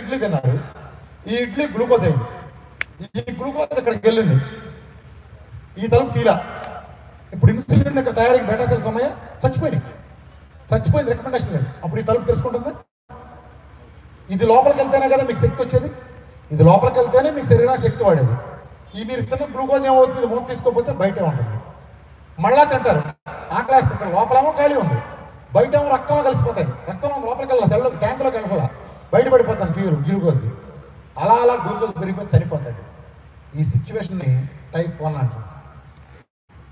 ఇడ్లీ తిన్నారు. ఈ ఇడ్లీ గ్లూకోజ్ అయింది. ఈ గ్లూకోజ్ ఇక్కడికి వెళ్ళింది. ఈ తలుపు తీరా. ఇప్పుడు ఇన్సులిన్ ఇక్కడ తయారీ బేటా సెల్స్ ఉన్నాయా? చచ్చిపోయింది రికమెండేషన్ లేదు. అప్పుడు ఈ తలుపు తెలుసుకుంటుంది ఇది లోపలికి వెళ్తేనే కదా మీకు శక్తి వచ్చేది. ఇది లోపలికి వెళ్తేనే మీకు శరీరానికి శక్తి వాడేది. ఈ మీరు తిన్న గ్లూకోజ్ ఏమవుతుంది? మూత తీసుకోకపోతే బయటే ఉంటుంది. మళ్ళా తింటారు. ఆకలేస్తుంది ఇక్కడ లోపలేమో ఖాళీ ఉంది. బయట ఏమో రక్తంలో కలిసిపోతాయి. రక్తంలో లోపలికి వెళ్ళాలి. సెల్లో ట్యాంకులోకి వెళ్ళాల బయటపడిపోతాను ఫీవర్ గ్లూకోజ్ అలా అలా గ్లూకోజ్ పెరిగిపోయి చనిపోతాడు. ఈ సిచ్యువేషన్ని టైప్ వన్ అంటారు.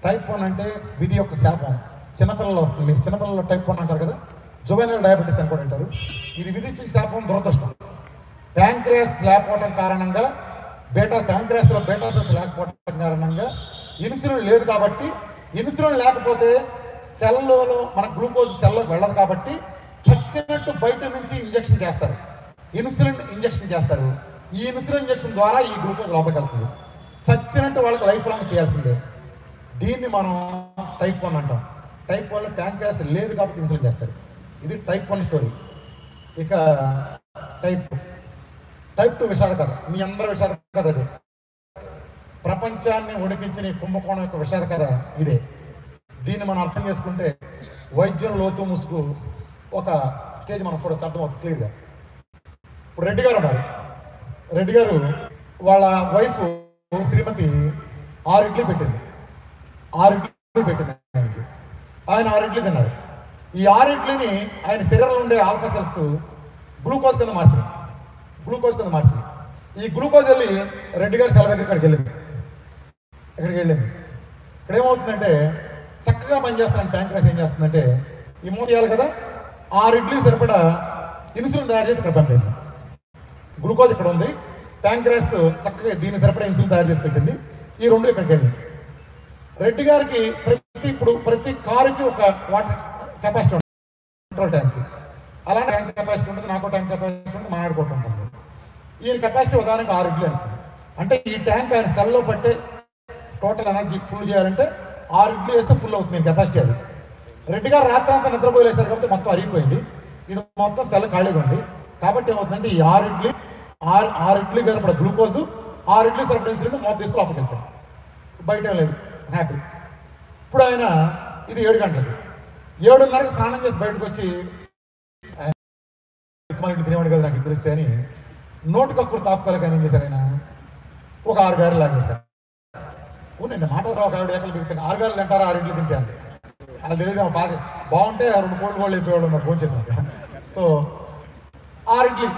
టైప్ వన్ అంటే విధి యొక్క శాపం. చిన్నపిల్లలు వస్తుంది. మీరు చిన్నపిల్లలు టైప్ వన్ అంటారు కదా? జువెనల్ డయాబెటీస్ అని కూడా అంటారు. ఇది విధించిన శాపం దురదృష్టం. ప్యాంక్రియాస్ లేకపోవడం కారణంగా బేటా ప్యాంక్రియాస్లో బేటాసెస్ లేకపోవడం కారణంగా ఇన్సులిన్ లేదు కాబట్టి ఇన్సులిన్ లేకపోతే సెల్లో మన గ్లూకోజ్ సెల్లోకి వెళ్ళదు కాబట్టి చచ్చినట్టు బయట నుంచి ఇంజెక్షన్ చేస్తారు. ఇన్సులిన్ ఇంజెక్షన్ చేస్తారు. ఈ ఇన్సులిన్ ఇంజక్షన్ ద్వారా ఈ గ్లూకోజ్ లోపలికి వెళ్తుంది. చచ్చినట్టు వాళ్ళకి లైఫ్ లాంగ్ చేయాల్సిందే. దీన్ని మనం టైప్ వన్ అంటాం. టైప్ వన్ ప్యాంక్రియాస్ లేదు కాబట్టి ఇన్సులిన్ చేస్తారు. ఇది టైప్ వన్ స్టోరీ. ఇక టైప్ టైప్ టూ విషాద కథ మీ అందరి విషాద కథ అదే ప్రపంచాన్ని ఉడికించిన కుంభకోణం యొక్క విషాద కథ ఇదే. దీన్ని మనం అర్థం చేసుకుంటే వైద్యం లోతు ముసుగు ఒక స్టేజ్ మనం చూడొచ్చు అర్థమవుతుంది క్లియర్గా. ఇప్పుడు రెడ్డి గారు ఉన్నారు. రెడ్డి గారు వాళ్ళ వైఫ్ శ్రీమతి ఆరు ఇడ్లీ పెట్టింది. ఆరు ఇడ్లీ పెట్టింది ఆయనకి. ఆయన ఆరు ఇడ్లీ తిన్నారు. ఈ ఆరు ఇడ్లీని ఆయన శరీరంలో ఉండే ఆల్ఫా సెల్స్ గ్లూకోజ్ కింద మార్చినాయి. గ్లూకోజ్ కింద మార్చినాయి. ఈ గ్లూకోజ్ వెళ్ళి రెడ్డి గారి సెల దగ్గర ఇక్కడికి వెళ్ళింది. ఇక్కడికి వెళ్ళింది? ఇక్కడ ఏమవుతుందంటే చక్కగా పనిచేస్తున్నాను ప్యాంక్రాస్ ఏం చేస్తుందంటే ఈ మూత ఇవ్వాలి కదా? ఆరు ఇడ్లీ సరిపడా ఇన్సులిన్ తయారు చేసి ఇక్కడ పంపింది గ్లూకోజ్ ఇక్కడ ఉంది. ప్యాంక్రాస్ చక్కగా దీని సరిపడా ఇన్సులిన్ తయారు చేసి పెట్టింది. ఈ రెండు ఇక్కడికి వెళ్ళింది రెడ్డి గారికి ప్రతి ఇప్పుడు ప్రతి కారుకి ఒక వాటర్ కెపాసిటీ ఉంటుంది. పెట్రోల్ ట్యాంక్ అలాంటి ట్యాంక్ కెపాసిటీ ఉంటుంది. నాకు ట్యాంక్ కెపాసిటీ ఉంటుంది. మాట్లాడుకుంటూ ఉంటుంది. ఈయన కెపాసిటీ ఉదాహరణకు ఆరు ఇడ్లీ అనుకుంది అంటే ఈ ట్యాంక్ ఆయన సెల్లో పట్టే టోటల్ ఎనర్జీ ఫుల్ చేయాలంటే ఆరు ఇడ్లీ వేస్తే ఫుల్ అవుతుంది. కెపాసిటీ అది. రెడ్డి గారు రాత్రి అంతా నిద్రపోలేసారు కాబట్టి మొత్తం అరిగిపోయింది. ఇది మొత్తం సెల ఖాళీగా ఉంది కాబట్టి ఏమవుతుందంటే ఈ ఆరు ఇడ్లీ ఆరు ఆరు ఇడ్లీ సరిపడ గ్లూకోజ్ ఆరు ఇడ్లీ సరిపడ ఇన్సులిన్ మొత్తం తీసుకు లోపలికి వెళ్తారు. బయట లేదు. హ్యాపీ. ఇప్పుడు ఆయన ఇది ఏడు గంటలకి. ఏడున్నరకు స్నానం చేసి బయటకు వచ్చి మనకి తినేవాడు కదా నాకు తెలిస్తే అని నోటు కక్కుడు తాపుకోలేక కానీ ఏం చేశారు ఆయన? ఒక ఆరు గారు లాగేశారు. నేను నిన్న మాట ఒక ఆవిడ ఏకలు పెడితే ఆరు గారెలు తింటారా ఆరు ఇంట్లో తింటే అంతే. అలా తెలియదు బాగా బాగుంటే ఆ రెండు కోళ్ళు కోళ్ళు అయిపోయాడు నాకు ఫోన్ చేశాను సో ఆరింటికి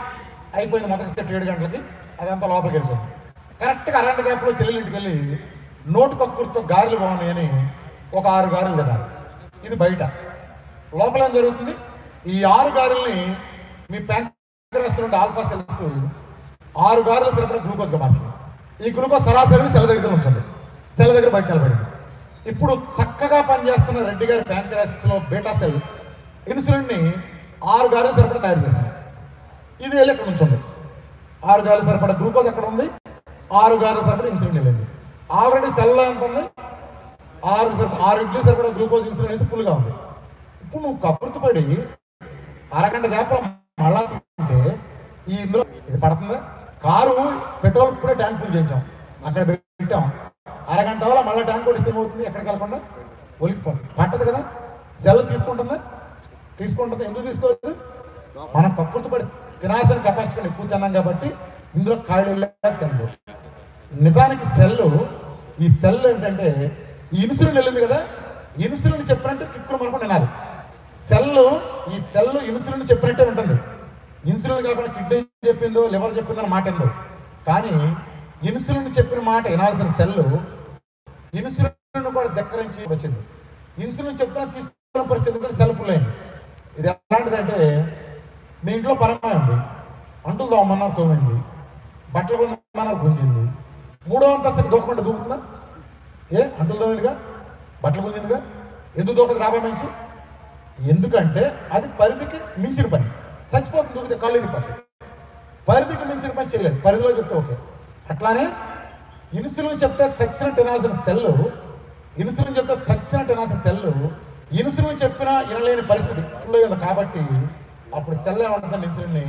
అయిపోయింది మొదటి సెట్ ఏడు గంటలకి అదంతా లోపలికి వెళ్ళిపోయింది. కరెక్ట్గా అరగంట గ్యాప్లో చెల్లెలింటికి వెళ్ళి నోటు కక్కుర్తో గారెలు బాగున్నాయని ఒక ఆరు గారెలు తినాలి ఇది బయట. లోపల ఏం జరుగుతుంది? ఈ ఆరు గారెల్ని మీ ప్యాంక్రస్ నుండి ఆల్ఫా సెల్స్ ఆరు గారెలు సరిపడా గ్లూకోజ్గా మార్చింది ఈ గ్లూకోజ్ సరాసరి సెల దగ్గర ఉంచండి. సెల దగ్గర బయట నిలబడింది ఇప్పుడు చక్కగా పనిచేస్తున్న రెడ్డి గారి ప్యాంక్రాస్లో బేటా సెల్స్ ఇన్సులిన్ని ఆరు గారెలు సరిపడా తయారు చేసింది ఇది వెళ్ళి ఇక్కడ ఉంచండి ఆరు గారెలు సరిపడా గ్లూకోజ్ అక్కడ ఉంది? ఆరు గారెలు సరిపడా ఇన్సులిన్ వెళ్ళింది. ఆల్రెడీ సెల్లో ఎంత ఉంది? ఆరు సరిప ఆరు ఇడ్లీ సరిపడా గ్లూకోజ్ ఇన్సులిన్ వేసి ఫుల్గా ఉంది. ఇప్పుడు నువ్వు కప్పుర్తి అరగంట గ్యాప్లో మళ్ళా తింటే ఈ ఇందులో ఇది పడుతుందా? కారు పెట్రోల్ కూడా ట్యాంక్ ఫుల్ చేయించాం. అక్కడ పెట్టాం. అరగంట వల్ల మళ్ళీ ట్యాంక్ కొడిస్తే ఏమవుతుంది? ఎక్కడికి వెళ్ళకుండా ఒలికిపోతుంది పట్టదు కదా? సెల్ తీసుకుంటుందా? తీసుకుంటుంది? ఎందుకు తీసుకోవద్దు మనం ప్రకృతి పడి తినాల్సిన కెపాసిటీ ఎక్కువ తిన్నాం కాబట్టి ఇందులో ఖాళీ తిందు నిజానికి సెల్ ఈ సెల్ ఏంటంటే ఈ ఇన్సులిన్ వెళ్ళింది కదా? ఇన్సులిన్ చెప్పినట్టు కిక్కులు మనకు వినాలి సెల్ ఈ సెల్ ఇన్సులిన్ చెప్పినట్టే ఉంటుంది. ఇన్సులిన్ కాకుండా కిడ్నీ చెప్పిందో లివర్ చెప్పిందో అని మాట ఏందో కానీ ఇన్సులిన్ చెప్పిన మాట వినాల్సిన సెల్ ఇన్సులిన్ కూడా దగ్గరించి వచ్చింది. ఇన్సులిన్ చెప్తున్నా తీసుకున్న పరిస్థితి కూడా సెల్ ఫుల్ అయింది. ఇది ఎలాంటిదంటే మీ ఇంట్లో పరమాయి ఉంది. అంటులు తోమన్నారు తోమింది. బట్టలు కొనమన్నారు గుంజింది. మూడో అంతస్తుకి దూకమంటే దూకుతుందా? ఏ అంటులు తోమిందిగా? బట్టలు గుంజిందిగా? ఎందుకు దూకదు రాబా మంచి ఎందుకంటే అది పరిధికి మించిన పని. చచ్చిపోతుంది దూకితే కళ్ళు పని పరిధికి మించిన పని చేయలేదు. పరిధిలో చెప్తే ఓకే. అట్లానే ఇన్సులిన్ చెప్తే చచ్చిన తినాల్సిన సెల్ ఇన్సులిన్ చెప్తే చచ్చిన తినాల్సిన సెల్ ఇన్సులిన్ చెప్పినా వినలేని పరిస్థితి ఫుల్ అయింది కాబట్టి అప్పుడు సెల్ ఏమంటుందండి ఇన్సులిన్ని?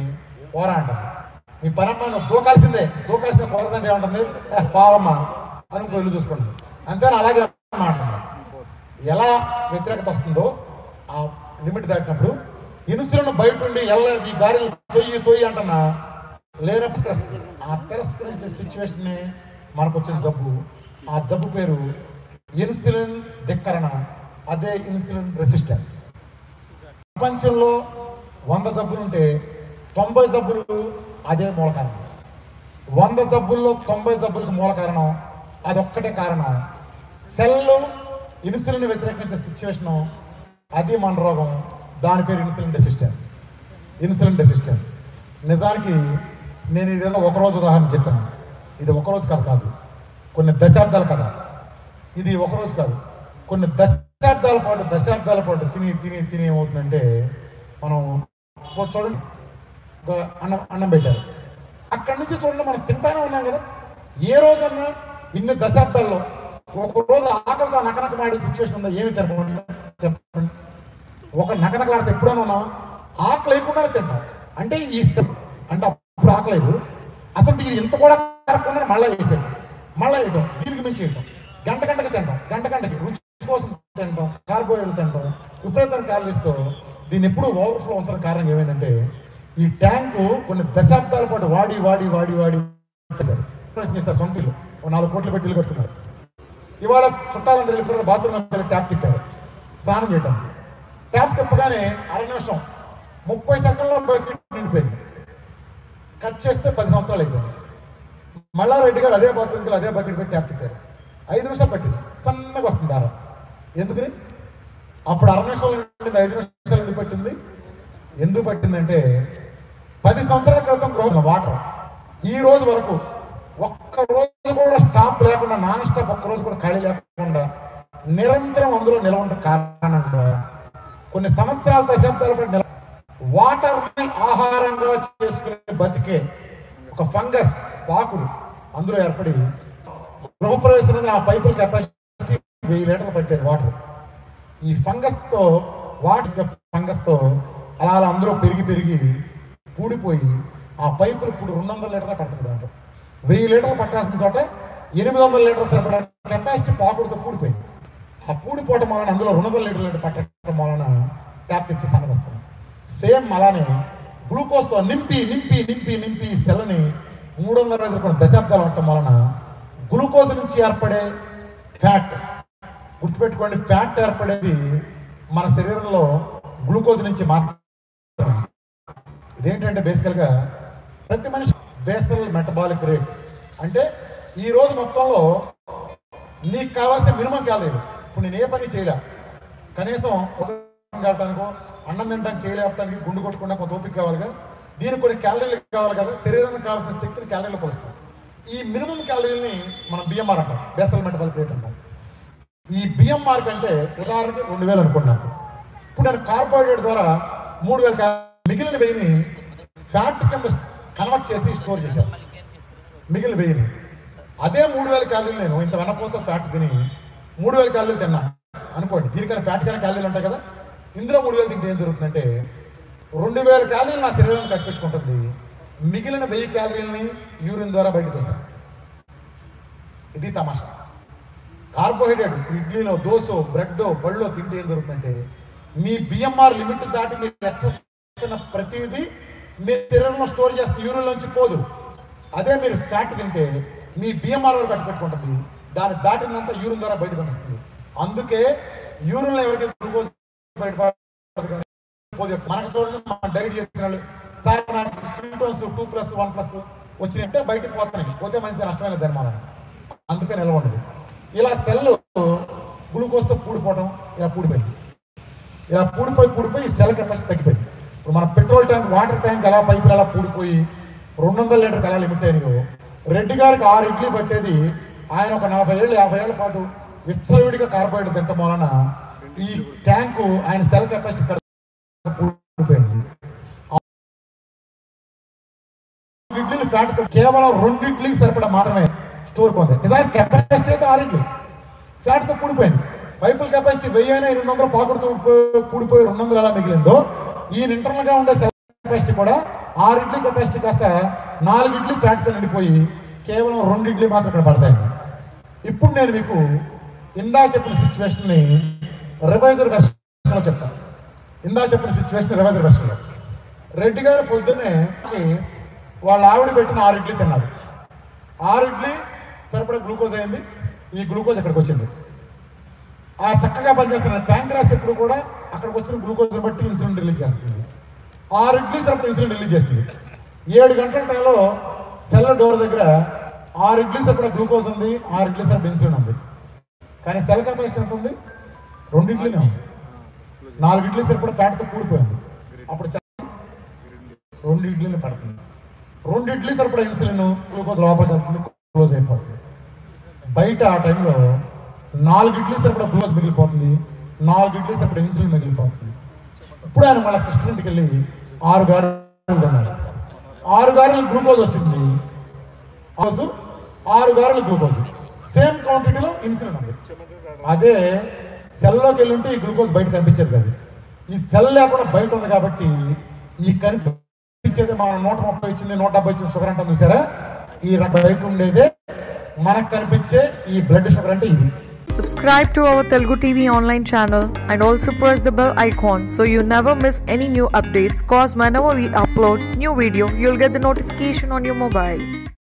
పోరా అంటుంది. మీ పరమ్మ నువ్వు దూకాల్సిందే దూకాల్సిందే కుదరదంటే ఏమంటుంది? పావమ్మ అని ఇంకో ఇల్లు చూసుకుంటుంది. అంతేనా? అలాగే మాట్లాడుతుంది ఎలా వ్యతిరేకత వస్తుందో ఆ లిమిట్ దాటినప్పుడు ఇన్సులిన్ బయట ఉండి ఎల్ల ఈ దారిలో తొయ్యి తొయ్యి అంటున్నా లేనప్పుడు ఆ తిరస్కరించే సిచ్యువేషన్ మనకు వచ్చిన జబ్బు. ఆ జబ్బు పేరు ఇన్సులిన్ ధిక్కరణ. అదే ఇన్సులిన్ రెసిస్టెన్స్. ప్రపంచంలో వంద జబ్బులు ఉంటే తొంభై జబ్బులు అదే మూల కారణం. వంద జబ్బుల్లో తొంభై జబ్బులకు మూల కారణం అదొక్కటే కారణం. సెల్ ఇన్సులిన్ వ్యతిరేకించే సిచ్యువేషను అది మన రోగం. దాని పేరు ఇన్సులిన్ రెసిస్టెన్స్. Insulin resistance. నిజానికి నేను ఇదేదో ఒక రోజు ఉదాహరణ చెప్పాను. ఇది ఒకరోజు కథ కాదు కొన్ని దశాబ్దాల కథ. ఇది ఒక రోజు కాదు. కొన్ని దశాబ్దాల పాటు దశాబ్దాల పాటు తిని తిని తిని ఏమవుతుందంటే మనం చూడండి. ఒక అన్నం అన్నం పెట్టారు. అక్కడి నుంచి చూడండి మనం తింటానే ఉన్నాం కదా. ఏ రోజన్నా ఇన్ని దశాబ్దాల్లో ఒక రోజు ఆకలితో నకనకమాడే సిచ్యువేషన్ ఉందా? ఏమి తినకుండా? చెప్పండి. ఒక నకనకలాడితే ఎప్పుడైనా ఉన్నావా? ఆకలి లేకుండానే తింటాం. అంటే ఈ అంటే ఇప్పుడు ఆకలేదు. అసలు ఇది ఇంత కూడా కరగకుండా మళ్ళీ వేసాడు మళ్ళీ వేయటం దీనికి మించి వేయటం గంట గంటకి తింటాం గంట గంటకి రుచి కోసం తింటాం కార్బోహైడ్రేట్ తింటాం విపరీతం కాలనిస్తూ దీన్ని ఎప్పుడు ఓవర్ఫ్లో ఉంచడం కారణం ఏమైందంటే ఈ ట్యాంకు కొన్ని దశాబ్దాల పాటు వాడి వాడి వాడి వాడి ప్రశ్నిస్తారు ఆపరేషన్ సొంత ఇల్లు నాలుగు కోట్లు పెట్టి ఇల్లు కట్టుకున్నారు. ఇవాళ చుట్టాలందరూ వెళ్ళిపోయిన బాత్రూమ్ ట్యాప్ తిప్పారు. స్నానం చేయటం ట్యాప్ తిప్పగానే అర నిమిషం ముప్పై సెకండ్లో నిండిపోయింది. కట్ చేస్తే పది సంవత్సరాలు అయిపోయింది. మల్లారెడ్డి గారు అదే పత్రికలు అదే బకెట్ పెట్టి ట్యాప్ ఐదు నిమిషాలు పట్టింది. సన్నగా వస్తుంది దారం. ఎందుకని అప్పుడు అర నిమిషాలు ఉండింది ఐదు నిమిషాలు ఎందుకు పట్టింది? ఎందుకు పట్టిందంటే పది సంవత్సరాల క్రితం గ్రోత్ వాటర్. ఈ రోజు వరకు ఒక్క రోజు కూడా స్టాప్ లేకుండా నాన్ స్టాప్ ఒక్క రోజు కూడా ఖాళీ లేకుండా నిరంతరం అందులో నిలవంట కారణంగా కొన్ని సంవత్సరాల దశాబ్దాల పాటు అందులో ఏర్పడి గృహప్రవేశం ఆ పైపుల కెపాసిటీ వెయ్యి లీటర్లు పట్టేది వాటర్. ఈ ఫంగస్తో వాటర్ ఫంగస్తో అలా అలా అందరూ పెరిగి పెరిగి పూడిపోయి ఆ పైపులు ఇప్పుడు రెండు వందల లీటర్లు పడుతుంది దాంట్లో వెయ్యి లీటర్లు పట్టాల్సిన చోట ఎనిమిది వందల లీటర్లు సరిపడా కెపాసిటీ పాకుడుతో పూడిపోయింది ఆ పూడిపోవటం వలన అందులో రెండు వందల లీటర్లు పట్టడం వలన ట్యాప్ తిప్పి సన్నగొస్తుంది సేమ్ అలానే గ్లూకోజ్తో నింపి నింపి నింపి నింపి సెల్ని మూడు వందల ఎదుర్కొన్న దశాబ్దాలు ఉండటం వలన గ్లూకోజ్ నుంచి ఏర్పడే ఫ్యాట్ గుర్తుపెట్టుకోండి ఫ్యాట్ ఏర్పడేది మన శరీరంలో గ్లూకోజ్ నుంచి మాత్రమే. ఇదేంటంటే బేసికల్గా ప్రతి మనిషి బేసల్ మెటబాలిక్ రేట్. అంటే ఈ రోజు మొత్తంలో నీకు కావాల్సిన మినిమం కాలేదు ఇప్పుడు నేను ఏ పని చేయలే. కనీసం ఉదయం కావటానికో అన్నం తినడానికి చేయలేపడానికి గుండు కొట్టుకుండా కొంత ఓపిక కావాలిగా. దీనికి కొన్ని క్యాలరీలు కావాలి కదా శరీరానికి కావాల్సిన శక్తిని క్యాలరీలు వస్తాం ఈ మినిమం క్యాలరీని మనం బిఎంఆర్ అంటాం బేసల్ మెటబాలిక్ రేట్ అంటాం. ఈ బిఎంఆర్ కంటే ఉదాహరణకి రెండు వేలు అనుకున్నాను ఇప్పుడు నేను కార్బోహైడ్రేట్ ద్వారా మూడు వేల మిగిలిన వెయ్యిని ఫ్యాట్ కింద కన్వర్ట్ చేసి స్టోర్ చేసేస్తాను మిగిలిన వెయ్యిని అదే మూడు వేల క్యాలరీలు నేను ఇంత వెనకోసం ఫ్యాట్ తిని మూడు వేల క్యాలరీలు తిన్నా. అనుకోండి దీనికన్నా ఫ్యాట్ కన్నా క్యాలరీలు ఉంటాయి కదా. ఇందులో మూడు వేలు తింటే ఏం జరుగుతుందంటే రెండు వేల క్యాలరీలు నా శరీరం కట్టుకుంటుంది మిగిలిన వెయ్యి క్యాలరీలని యూరిన్ ద్వారా బయటకు వచ్చేస్తాను ఇది తమాషా. కార్బోహైడ్రేట్ ఇడ్లీలో దోశ బ్రెడ్ బళ్ళో తింటే ఏం జరుగుతుందంటే మీ బిఎంఆర్ లిమిట్ దాటి మీరు ఎక్సెస్ ప్రతిదీ మీ శరీరంలో స్టోర్ చేస్తే యూరిన్ నుంచి పోదు. అదే మీరు ఫ్యాట్ తింటే మీ బిఎంఆర్ వరకు కట్టుపెట్టుకుంటుంది దాన్ని దాటిందంతా యూరిన్ ద్వారా బయటకు వస్తుంది అందుకే యూరిన్లో ఎవరికి గ్లూకోజ్ బయటపడదు మనకు చూడండి మనం డైట్ చేసిన వాళ్ళు సార్ నాకు kilos two plus one plus వచ్చినట్టే బయటకు పోతున్నాయి. పోతే మంచిది నష్టమైన ధర్మాలని అందుకే నిలబడదు ఇలా సెల్ గ్లూకోజ్తో పూడిపోవడం ఇలా పూడిపోయింది ఇలా పూడిపోయి పూడిపోయి ఈ సెల్ కెపాసిటీ తగ్గిపోయింది. ఇప్పుడు మన పెట్రోల్ ట్యాంక్ వాటర్ ట్యాంక్ అలా పైపులు అలా పూడిపోయి రెండు వందల లీటర్కి అలా లిమిట్ అయినాయో రెడ్డి గారికి ఆరు ఇడ్లీ పట్టేది ఆయన ఒక నలభై ఏళ్ళు యాభై ఏళ్ళ పాటు విచ్చలవిడిగా కార్బోహైడ్రేట్ తింటాం వలన ఈ ట్యాంకు ఆయన సెల్ కెపాసిటీ ఇడ్లీలు ఫ్యాట్ కేవలం రెండు ఇడ్లీకి సరిపడా మాత్రమే స్టోర్ కొంది. నిజానికి కెపాసిటీ అయితే ఆరు ఇడ్లీ ఫ్యాట్తో పూడిపోయింది పైపుల కెపాసిటీ వెయ్యి అయినా ఎనిమిది వందలు పాకుడుతూ పూడిపోయి- రెండు వందలు ఎలా మిగిలిందో ఈ ఇంటర్నల్గా ఉండే సెల్ కెపాసిటీ కూడా ఆరు ఇడ్లీ కెపాసిటీ కాస్త నాలుగు ఇడ్లీ ఫ్యాట్తో నిండిపోయి కేవలం రెండు ఇడ్లీ మాత్రం ఇక్కడ పడతాయి. ఇప్పుడు నేను మీకు ఇందా చెప్పిన సిచ్యువేషన్ని రివైజర్ వెర్షన్లో చెప్తాను. ఇందా చెప్పిన సిచ్యువేషన్ రివైజర్ వెర్షన్లో రెడ్డి గారు పొద్దున్నే వాళ్ళ ఆవిడ పెట్టిన ఆరు ఇడ్లీ తిన్నారు. ఆరు ఇడ్లీ సరిపడా గ్లూకోజ్ అయింది. ఈ గ్లూకోజ్ ఇక్కడికి వచ్చింది. ఆ చక్కగా పనిచేస్తున్న ప్యాంక్రాస్ ఎప్పుడు కూడా అక్కడికి వచ్చిన గ్లూకోజ్ బట్టి ఇన్సులిన్ రిలీజ్ చేస్తుంది. ఆరు ఇడ్లీ సరిపడా ఇన్సులిన్ రిలీజ్ చేస్తుంది. ఏడు గంటల టైంలో సెల్ డోర్ దగ్గర ఆరు ఇడ్లీ సరిపడా గ్లూకోజ్ ఉంది ఆరు ఇడ్లీ సరిపడా ఇన్సులిన్ ఉంది. కానీ సెల్ కెపాసిటీ ఎంత ఉంది? రెండు ఇడ్లీనే ఉంది. నాలుగు ఇడ్లీ సరిపడా ఫ్యాట్తో కూడిపోయింది. అప్పుడు రెండు ఇడ్లీలు పడుతుంది. రెండు ఇడ్లీ సరిపడా ఇన్సులిన్ గ్లూకోజ్ లోపలికి వెళ్తుంది క్లోజ్ అయిపోతుంది. బయట ఆ టైంలో నాలుగు ఇడ్లీ సరిపడా గ్లూకోజ్ మిగిలిపోతుంది నాలుగు ఇడ్లీ సరిపడ ఇన్సులిన్ మిగిలిపోతుంది. ఇప్పుడు ఆయన మళ్ళీ సిస్టర్ ఇంటికి వెళ్ళి ఆరు గారెలు తిన్నారు. ఆరు గారెలు గ్లూకోజ్ వచ్చింది. ఆరు గారెలు గ్లూకోజ్. సేమ్ క్వాంటిటీలో ఇన్సులిన్ ఉంది. అదే సెల్లోకి వెళ్ళి ఉంటే ఈ గ్లూకోజ్ బయట కనిపించేది కాదు ఈ సెల్ లేకుండా బయట ఉంది కాబట్టి ఈ కనిపించేది మన నూట ముప్పై వచ్చింది నూట డెబ్బై వచ్చింది షుగర్ అంటే చూసారా ఈ బయట ఉండేదే మనకు కనిపించే ఈ బ్లడ్ షుగర్ అంటే ఇది Subscribe to our Telugu TV online channel and also press the bell icon so you never miss any new updates. Cause whenever we upload new video, you'll get the notification on your mobile.